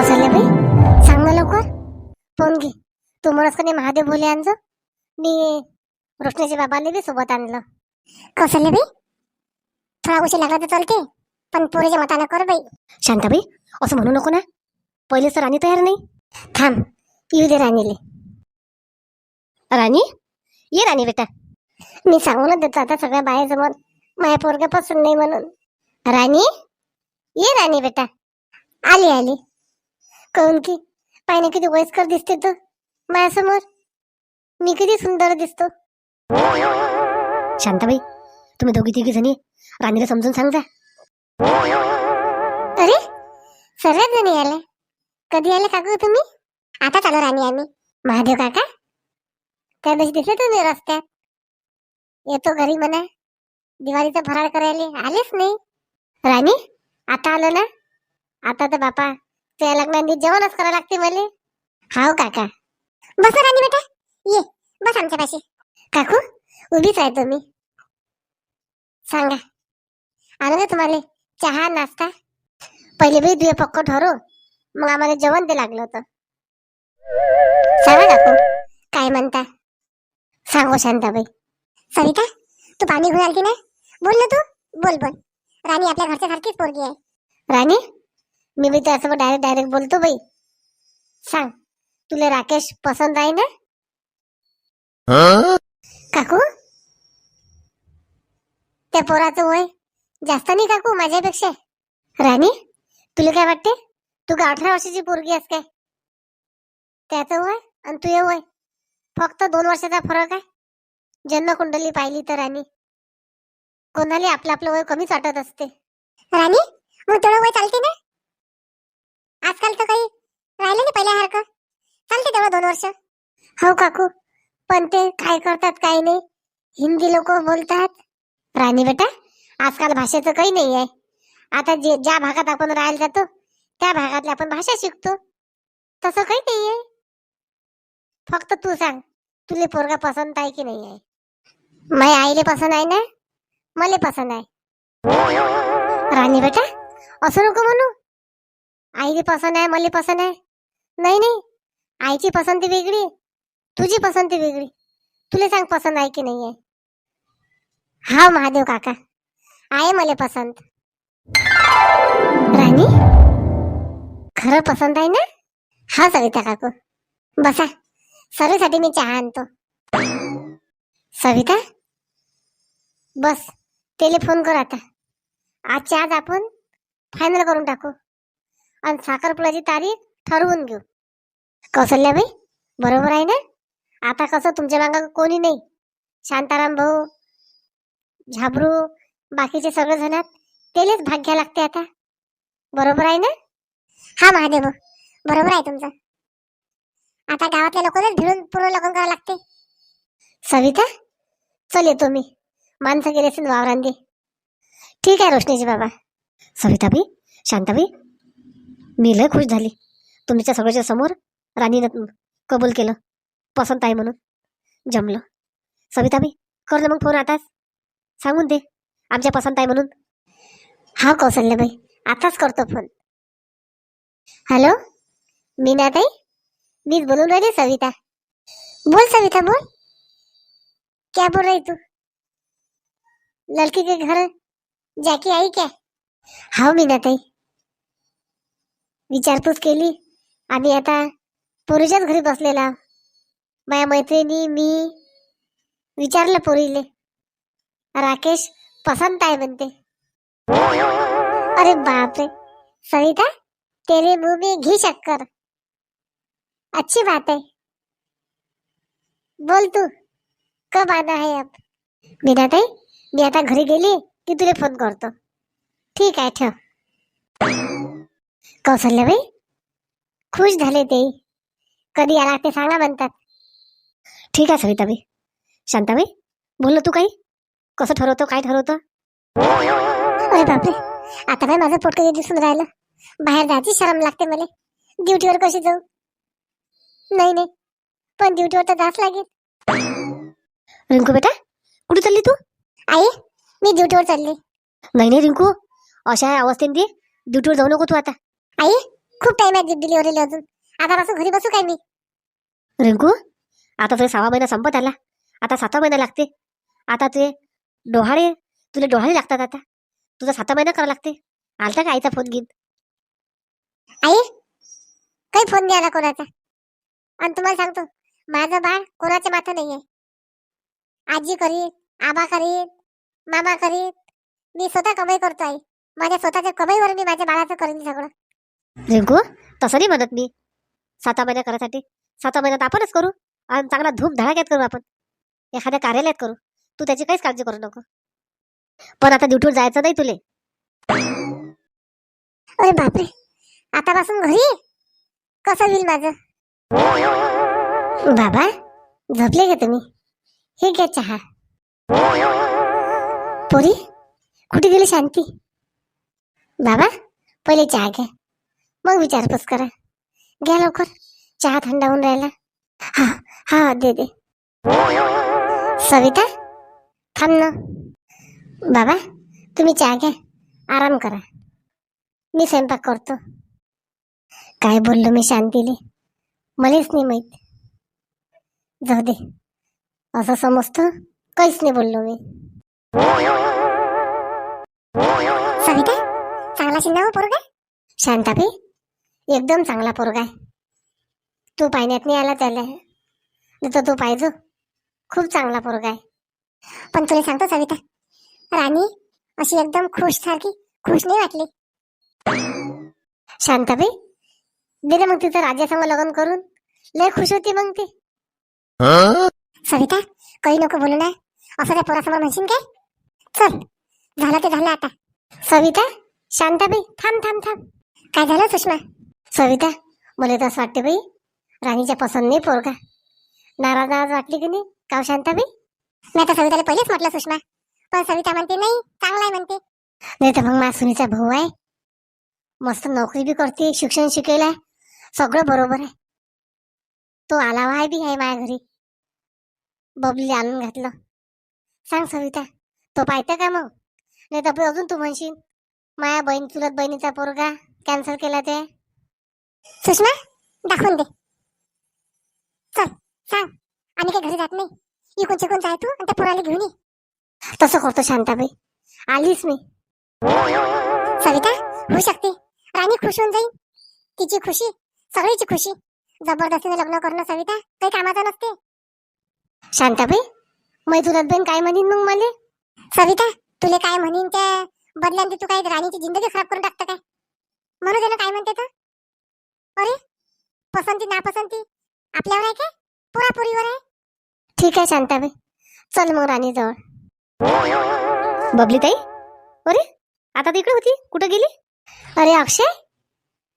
कौशल्याबाई सांग ना लवकर. फोन घे. तू म्हणस का नाही महादेव भोले यांचं मी रोशनीच्या बाबाने बी सोबत आणलं. कौशल्याबाई थोडा उशीर लागला तर चालते. पण पोरीच्या मतानं कर बाई. शांताबाई असं म्हणू नको ना. पहिले तर राणी तयार नाही. थांब येऊ दे राणीले. राणी? ये राणी बेटा. मी सांगूनच देतो आता सगळ्या बाहेर जमत माझ्या पोरग्यापासून नाही म्हणून. राणी? ये राणी बेटा. आली आली. कहून की पाहिजे किती वयस्कर दिसते तर माझ्यासमोर. मी किती सुंदर दिसतो. शांताबाई तुम्ही दोघी तिघी जणी राणीला समजून सांगता. अरे सर्वच जणी आले. कधी आले काकू तुम्ही? आता चालू राणी आम्ही. महादेव काका? त्या दिवशी दिसले तुम्ही रस्त्यात. येतो घरी म्हणा. दिवाळीचा फराळ करायला आलेच नाही. राणी आता आलो ना? आता तर बापा त्या लग्नाने जेवणच करावं लागते मला. हाव काका. बस राणी बेटा. ये बस आमच्या पाशी. काकू उभीच आहे तुम्ही. सांगा. आलं का तुम्हाला चहा नाश्ता. पहिले बी दुये पक्क ठरो मग आम्हाला जेवण ते लागलं होतं. सांगा काकू काय म्हणता? सांगो शांताबाई. सविता तू पाणी घेऊन आलती ना? बोल ना तू. बोल बोल. राणी आपल्या घरच्या सारखीच पोरगी आहे. राणी? मी बी त्यासोबत डायरेक्ट डायरेक्ट बोलतो बाई. सांग तुला राकेश पसंत आहे ना? काकू? त्या पोराचं वय जास्त नाही काकू माझ्यापेक्षा. राणी तुला काय वाटते? तू का अठरा वर्षाची पोरगी आहेस काय? त्याचं वय आणि तुझं वय. फक्त दोन वर्षाचा फरक आहे. जन्मकुंडली पाहिली तर राणी. कोणाला आपलं आपलं वय कमीच वाटत असते. राणी मग तेवढं वय चालते ना? आजकाल तर काही राहिलं नाही पहिल्यासारखं चालते तेवढं दोन वर्ष. हो काकू पण ते काय करतात काय नाही. हिंदी लोक बोलतात. राणी बेटा आजकाल भाषेचं काही नाही आहे. आता जे ज्या भागात आपण राहायला जातो त्या भागातली आपण भाषा शिकतो. तसं काही नाही आहे. फक्त तू सांग तुले पोरगा पसंत आहे की नाही आहे? माझ्या आईले पसंत आहे ना? मले पसंत आहे. राणी बेटा असं नको म्हणू. आईची पसंत आहे मला पसंत आहे. नाही नाही. आईची पसंती वेगळी तुझी पसंती वेगळी. तुला सांग पसंत आहे की नाही आहे हा महादेव काका आहे मला पसंत. राणी खरं पसंत आहे ना? हा सविता काकू. बसा सर्वेसाठी मी चहा आणतो. सविता बस टेलिफोन फोन कर आता. आजच्या आज आपण फायनल करून टाकू. आणि साखरपुड्याची तारीख ठरवून घेऊ. कौशल्याबाई बरोबर आहे ना? आता कसं तुमच्या मागं कोणी नाही. शांताराम भाऊ झाबरू बाकीचे सगळे जण तेलेच भाग घ्या लागते आता. बरोबर आहे ना? हा महादेव बरोबर आहे तुमचं. आता गावातल्या लोकांनाच भिडून पूर्ण लग्न करावं लागते. सविता चल येतो मी. माणसं गेले असेल वावरांदी ठीक आहे रोशनीजी बाबा. सविताबाई शांताबाई मी लय खुश झाली. तुमच्या सगळ्याच्या समोर राणीनं कबूल केलं. पसंत आहे म्हणून. जमलं. सविताबाई कर ना मग फोन आताच. सांगून दे. आमच्या पसंत आहे म्हणून. हा कौशल्याबाई आताच करतो फोन. हॅलो? मी नाताई मीच बोलून राहिली सविता. बोल सविता बोल. क्या बोल रही तू? लड़की के घर जाके आई क्या? हाँ मीना ताई विचारपूस केली. आणि आता पोरीच्याच घरी बसलेला. माझ्या मैत्रिणी मी विचारलं पोरीले. राकेश पसंत आहे म्हणते. अरे बाप रे सविता तेरे मुंह में घी शक्कर. अच्छी बात है. बोल तू कब आना है अब? मीनाताई मी आता घरी गेली की तुला फोन करतो. ठीक आहे ठेव. कौशल्याबाई खुश झाले ते. कधी आला ते सांगा म्हणतात. ठीक आहे सविताबाई. शांताबाई बोल ना तू काही. कसं ठरवतो काय ठरवतो? अरे बापरे आता काय माझं पोट कधी दिसून राहिलं? बाहेर जायची शरम लागते मला. ड्युटीवर कशी जाऊ? नाही नाही. पण ड्युटीवर तर जाच लागेल. रिंकू बेटा कुठे चालली तू? आई मी ड्युटीवर चालली. नाही नाही रिंकू. अशा अवस्थेत ड्युटीवर जाऊ नको तू आता. आई खूप टाइम आहे डिलिव्हरीला अजून. आतापासून घरी बसू काय मी? रिंकू आता तुझा सहा महिना संपत आला. आता सातवा महिना लागते. आता तुझे डोहाळे तुला डोहाळे लागतात आता. तुझा सातवा महिना करावा लागते. आलता का आईचा फोन घेऊन? आई काही फोन नाही आला कोणाचा. आणि तुम्हाला सांगतो माझं बाळ कोणाच्या माथं नाहीये. आजी करीत आबा करीत मामा करीत मी स्वतः कमाई करतो आई. माझ्या स्वतःच्या कमाईवर मी माझ्या बाळाचं करीन सगळं. रिंकू तसं नाही म्हणत मी. सातवा महिना करायसाठी. सातवा महिन्यात आपणच करू आणि चांगला धूम धडाक्यात करू आपण. एखाद्या कार्यालयात करू. तू त्याची काहीच काळजी करू नको. पण आता ड्युटीवर जायचं नाही तुले. अरे बापरे. आतापासून घरी? कसं होईल माझं? बाबा झोपले का तुम्ही? हे घ्या चहा. पोरी कुठे गेली शांती? बाबा पहिले चहा घ्या. मग विचारपूस करा. घ्या लवकर. चहा थंड होऊन राहिला. हा हा दे दे. सविता थांब ना. बाबा तुम्ही चहा घ्या. आराम करा. मी स्वयंपाक करतो. काय बोललो मी शांतीले? मलाच नाही माहीत. जाऊ दे. असं समजतो? काहीच नाही बोललो मी. सविता चांगला शिंदा हो पोरगा. शांताबाई एकदम चांगला पोरगा आहे. तू पाहण्यात नाही आला त्याला. नाही तर तू पाहिजो खूप चांगला पोरगा आहे. पण तुला सांगतो सविता राणी अशी एकदम खुश सारखी खुश नाही वाटली. शांताबाई दे ना मग तिचं राजासमोर लग्न करून. लय खुश होती मग ती. सविता काही नको बोलू ना. असं त्या पोरासमोर म्हणशील काय? चल झालं ते झालं आता. सविता शांताबाई थांब थांब थांब. काय झालं सुषमा? सविता मला तर असं वाटते बाई राणीच्या पसंत नाही पोरगा. नाराज नाराज वाटली की नाही काव शांताबाई? मी आता सविताला पहिलेच म्हटलं सुषमा. पण सविता म्हणते नाही चांगला आहे म्हणते. नाही तर मग माझा सुनीचा भाऊ आहे. मस्त नोकरी बी करते शिक्षण शिकेल आहे. सगळं बरोबर आहे. तो आलावा आहे बी आहे माझ्या घरी. बबली आणून घातलं. सांग सविता तो पाहते का मग? नाही तर अजून तू म्हणशील माया बहीण चुलत बहिणीचा पोरगा कॅन्सल केला ते. सुषमा दाखवून दे. चल सांग. आम्ही काही घरी जात नाही. इकून चिकून जाय तू आणि त्या पोराला घेऊन ये. तसं करतो शांताबाई. आलीच मी. सविता होऊ शकते. राणी खुश होऊन जाईल. तिची खुशी सगळीची खुशी. जबरदस्तीने लग्न करणं सविता काही कामाचं नसते. शांताबाई मैथुरात बहीण काय म्हणीन मग मला? सविता तुले काय म्हणीन त्या बदल्याने तू काय राणीची जिंदगी खराब करून टाकतं काय? म्हणू दे काय म्हणते तर अरे पसंती नापसंती? आपल्यावर आहे का? पुरापुरीवर आहे? ठीक आहे शांताबाई. चल मग राणी जवळ बबली ताई अरे आता तिकडे होती? कुठं गेली? अरे अक्षय?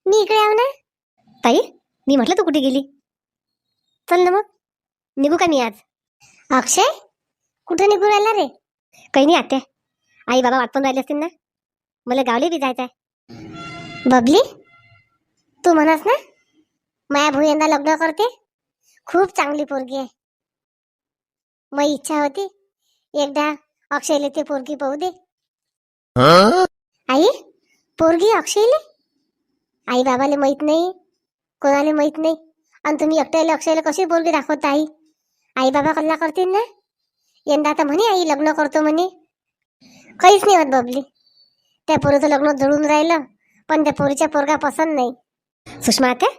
मी इकडे आव ना? ताई मी म्हटलं तू कुठे गेली? चल ना मग. निघू का मी आज? अक्षय? कुठे निघून राहिला रे? काही नाही आत्या. आई बाबा वाटपून राहिले असतील ना? मला गावले बी जायचं आहे बबली? तू म्हणस ना माया भाऊ यंदा लग्न करते. खूप चांगली पोरगी आहे. मग इच्छा होती एकदा अक्षयले ते पोरगी पाहू दे. आई पोरगी अक्षयले? आई बाबाले माहीत नाही कोणाला माहीत नाही. आणि तुम्ही एकट्याला अक्षयला कशी पोरगी दाखवता आई? आई बाबा कल्ला करतील ना? यंदा आता म्हणे आई लग्न करतो म्हणे. काहीच नाही होत बबली. त्या पोरीचं लग्न जुळून राहिलं पण त्या पोरीच्या पोरगा पसंत नाही. सुषमा आत्या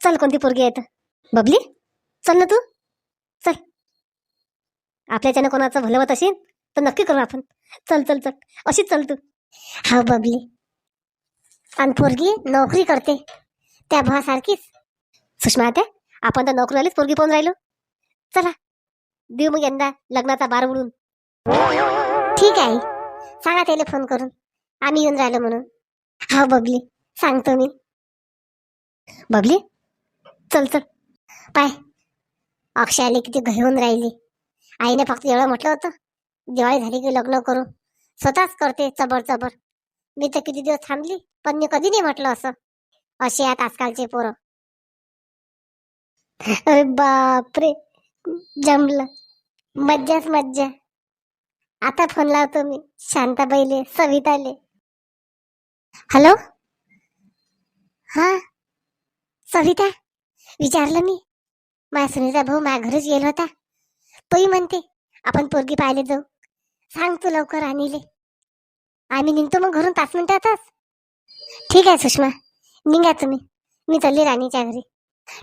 चल कोणती पोरगी आहेत बबली चल ना तू. चल. आपल्याच्यानं कोणाचं भलं होत असेल तर नक्की करू आपण. चल चल चल. अशीच चल तू. हा बबली. आणि पोरगी नोकरी करते. त्या भासारखीच सुषमा आत्या आपण तर नोकरीवालीच पोरगी पाहून राहिलो. चला देऊ मग यंदा लग्नाचा बार उडून. ठीक आहे सांगा त्याला फोन करून. आम्ही येऊन राहिलो म्हणून. हा बबली. सांगतो मी. बबली चल चल. पाय. आले किती घेऊन राहिली. आईने फक्त एवढं म्हटलं होतं दिवाळी झाली की लग्न करू. स्वतःच करते चबर चबर मी तर किती दिवस थांबली पण मी कधी नाही म्हटलं असं. असे आहेत आजकालचे पोरं. अरे बापरे जमलं. मज्जाच मज्जा. आता फोन लावतो मी शांताबाईले सविताले. हॅलो हा? सविता विचारलं मी. माझ्या सुनीचा भाऊ माझ्या घरीच गेला होता. तोही म्हणते आपण पोरगी पाहायला जाऊ. सांग तू लवकर आणले आम्ही निघतो मग घरून पाच मिनिटातच. ठीक आहे सुषमा निघा तुम्ही. मी चालली राणीच्या घरी.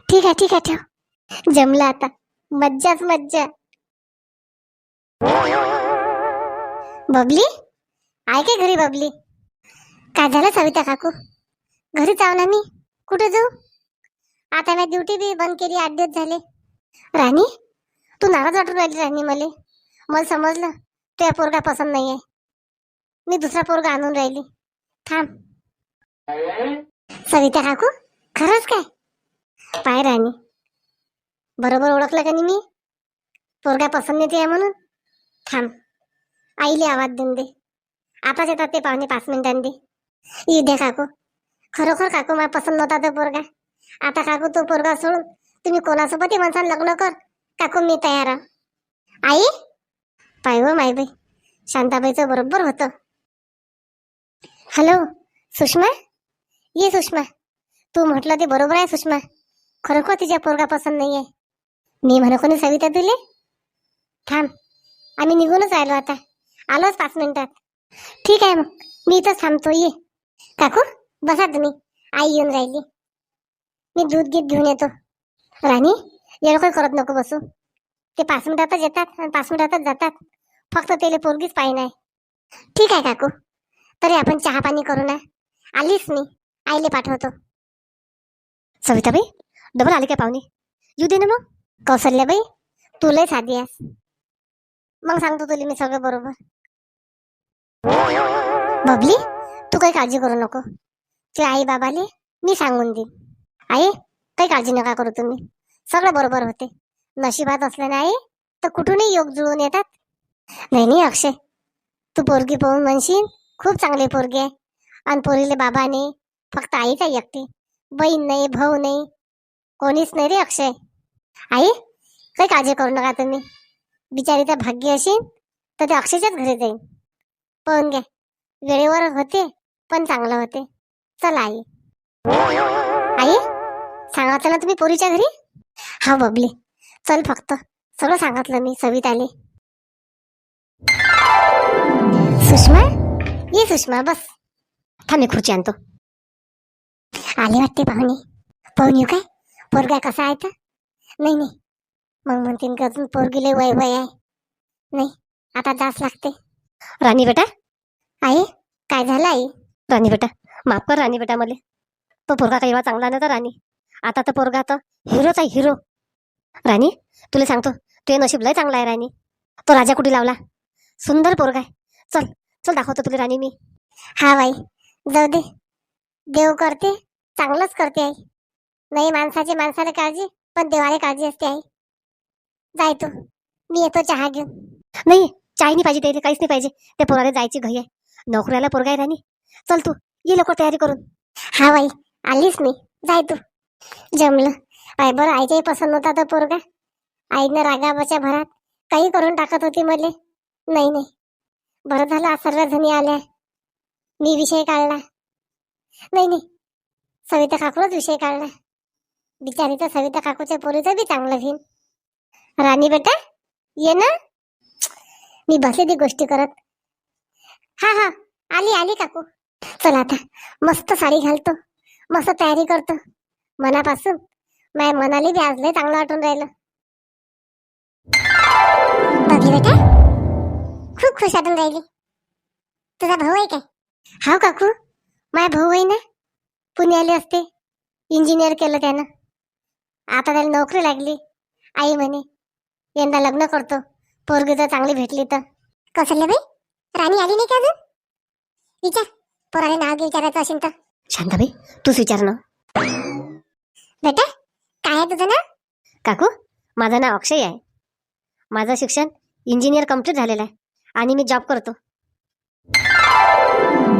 ठीक आहे ठीक आहे ठेव. जमलं आता. मज्जाच मज्जा. बबली? आहे घरी बबली? काय झालं सविता काकू? घरी जाऊ ना मी. कुठे जाऊ? आता मी ड्युटी बी बंद केली आठ दिवस झाले. राणी तू नाराज वाटून राहिली राणी मला. मला समजलं तुझ्या पोरगा पसंत नाही आहे मी दुसरा पोरगा आणून राहिली. थांब. सविता काकू खरंच काय? पाय राणी. बरोबर ओळखलं का नाही मी? पोरगा पसंत नाही ते म्हणून? थांब. आईले आवाज देऊन दे. आताच येतात ते पाहुणे पाच मिनिटांनी. दे येऊ द्या काकू. खरोखर काकू मला पसंत नव्हता तो पोरगा. आता काकू तो पोरगा सोडून. तुम्ही कोणासोबतही म्हणसान लग्न कर. काकू मी तयार आहे. आई? पाय गो माय बाई. शांताबाईचं बरोबर होतं. हॅलो सुषमा? ये सुषमा. तू म्हटलं ते बरोबर आहे सुषमा. खरोखर तिच्या पोरगा पसंत नाही आहे मी म्हणू कोणी सविता तुले? थांब. आम्ही निघूनच राहिलो आता. आलोच पाच मिनिटात. ठीक आहे मग. मी इथंच थांबतो. ये. काकू बसा तुम्ही. आई येऊन राहिली. मी दूध गीत घेऊन येतो. राणी एवढं काही करत नको बसू. ते पाच मिनिटातच येतात आणि पाच मिनिटातच जातात. फक्त त्याला पोरगीच पाहिजे नाही. ठीक आहे काकू. तरी आपण चहा पाणी करू ना. आलीच मी. आईले पाठवतो. सविताबाई डबल आले काय पाहुणे? येऊ दे ना मग. कौशल्याबाई तू लय साधी आहेस. मग सांगतो तुला मी सगळं बरोबर. बबली तू काही काळजी करू नको. ते आई बाबाले मी सांगून देईन. आई काही काळजी नका करू तुम्ही. सगळं बरोबर होते. नशिबात असल्याने आई तर कुठूनही योग जुळून येतात. नाही नाही अक्षय. तू पोरगी पाहून म्हणशील खूप चांगली पोरगी आहे. आणि पोरीले बाबा नाही फक्त आईच आहे एकटी. बहीण नाही भाऊ नाही. कोणीच नाही रे अक्षय. आई काही काळजी करू नका तुम्ही. बिचारी त्या भाग्य असेल तर ते अक्षयच्याच घरी जाईन. पाहून घ्या. वेळेवर होते पण चांगलं होते. चला आई. आई? सांगितलं ना तुम्ही पोरीच्या घरी? हा बबली चल फक्त. सगळं सांगितलं मी सविताले. सुषमा? ये सुषमा बस. थांब खुर्ची आणतो. आले वाटते पाहुणे. पाहुणे येऊ काय? पोरगा कसा आहे तर? नाही नाही. मग म्हणते का अजून पोरगीले वय वय आहे. नाही आता जास लागते. राणी बेटा? आई काय झालं आई? राणी बेटा माफ कर राणी बेटा मला तो पोरगा काही चांगला नाही तर राणी. आता तर पोरगा तर हिरोच आहे हिरो. राणी तुला सांगतो ते नशीब लय चांगला आहे राणी. तो राजा कुठे लावला? सुंदर पोरगा आहे. चल चल दाखवतो तुला राणी मी. हा बाई जाऊ दे. देव करते चांगलंच करते आई. नाही माणसाची माणसाला काळजी पण देवाला काळजी असते आई. जाय तू मी येतो चहा घेऊन. नाही चाय नाही पाहिजे त्याला काहीच नाही पाहिजे. त्या पोराला जायची घाई आहे. नोकऱ्याला पोरगा आहे राणी. चल तू ये लवकर तयारी करून. हा बाई आलीस मी. जाय तू. जमलं. आय बरं आईच्याही पसंत नव्हता तो पोरगा. आईनं रागाबाच्या भरात काही करून टाकत होती मले. नाही नाही. बरं झालं आज सर्व जणी आल्या. मी विषय काढला. नाही नाही. सविता काकूनच विषय काढला. बिचारी तर सविता काकूच्या पोरीचं बी चांगलं घेईन. राणी बेटा ये ना. मी बसले ती गोष्टी करत. हा हा. आली आली काकू. चला आता. मस्त साडी घालतो. मस्त तयारी करतो. मनापासून. माय मनाली बी आज लय चांगलं वाटून राहिलं. बघी बेटा खूप खुश वाटून राहिली. तुझा भाऊ आहे काय? हाव काकू. माय भाऊ आहे ना? पुण्याले असते. इंजिनियर केलं त्यानं. आता त्याला नोकरी लागली. आई म्हणे यंदा लग्न करतो. पोरगी जर चांगली भेटली तर. कौशल्यबाई राणी आली नाही का अजून? विचार. पोराने नाव घे विचारायचं असेल तर. शांताबाई तूच विचार ना. बेटा काय आहे तुझं नाव? काकू माझं नाव अक्षय आहे. माझं शिक्षण इंजिनियर कंप्लीट झालेलं आहे आणि मी जॉब करतो.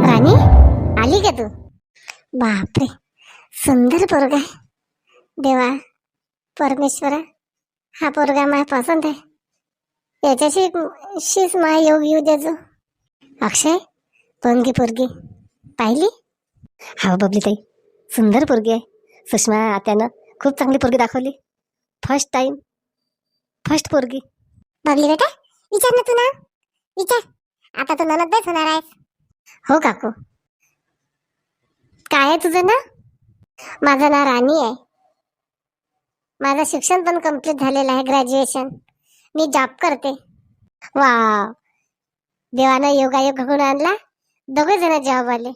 राणी आली का तू? बापरे सुंदर पोरगा आहे. देवा परमेश्वरा हा पोरगा माय पसंत आहे. याच्याशी शीच माय योग येऊ देजो अक्षय पोरगी पोरगी पाहिली? हा बबली ताई सुंदर पोरगी आहे. सुषमा आत्यानं खूप चांगली पोरगी दाखवली. फर्स्ट टाइम फर्स्ट पोरगी. बबली बेटा? विचार ना तू ना. विचार. आता तू ननदच होणार आहेस. हो काकू. काय आहे तुझं ना माझं नाव राणी आहे. माझं शिक्षण पण कंप्लीट झालेलं आहे ग्रॅज्युएशन मी जॉब करते. वा देवानं योगायोग घडून आणला. दोघे जण जॉब आले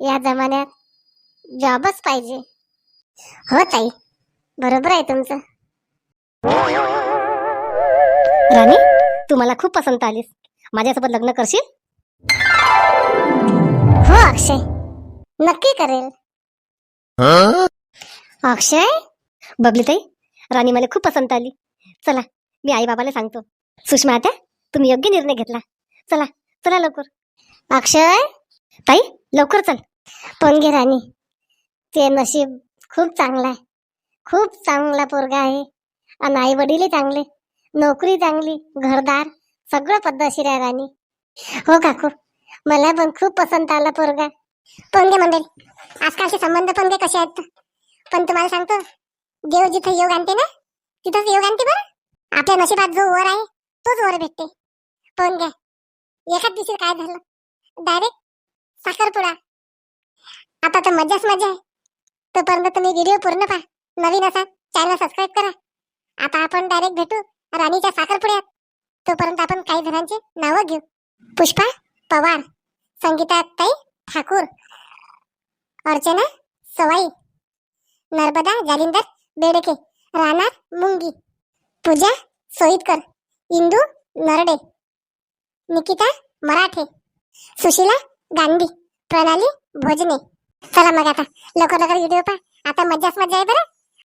या जमान्यात जॉबच पाहिजे. हो ताई. बरोबर आहे तुमचं. राणी तू मला खूप पसंत आलीस. माझ्यासोबत लग्न करशील? हो अक्षय. नक्की करेल. अक्षय? बबलीताई राणी मला खूप पसंत आली. चला मी आई बाबाला सांगतो. सुषमा आता तुम्ही योग्य निर्णय घेतला. चला चला लवकर. अक्षय? ताई लवकर चल. पण घे राणी. ते नशीब खूप चांगलं आहे. खूप चांगला पोरगा आहे. आणि आई वडीलही चांगले नोकरी चांगली घरदार सगळं पद्धतशीर आहे राणी. हो काकू मला पण खूप पसंत आला पोरगा. पण घे मंडळी आजकालचे संबंध पण दे कसे आहेत? पण तुम्हाला सांगतो देव जिथे योग आणते ना तिथंच योग आणते बरं. आपल्या नशिबात जो वर आहे तोच वर भेटते. पण घ्या एकाच दिवशी काय झालं? डायरेक्ट साखरपुडा. आता तर मजाच मजा आहे. तोपर्यंत तुम्ही व्हिडिओ पूर्ण पहा. नवीन असाल चॅनल सबस्क्राईब करा. आता आपण डायरेक्ट भेटू राणीच्या साखरपुड्यात. तोपर्यंत आपण काही जणांचे नावं घेऊ. पुष्पा पवार संगीता ताई ठाकूर अर्चना सवाई नर्मदा जालिंदर बेडके राणा मुंगी पूजा सोईतकर इंदू नरडे निकिता मराठे सुशीला गांधी प्रणाली भोजने. चला मग आता. लवकर लवकर व्हिडिओ पहा. आता मज्जाच मज्जा आहे बरं?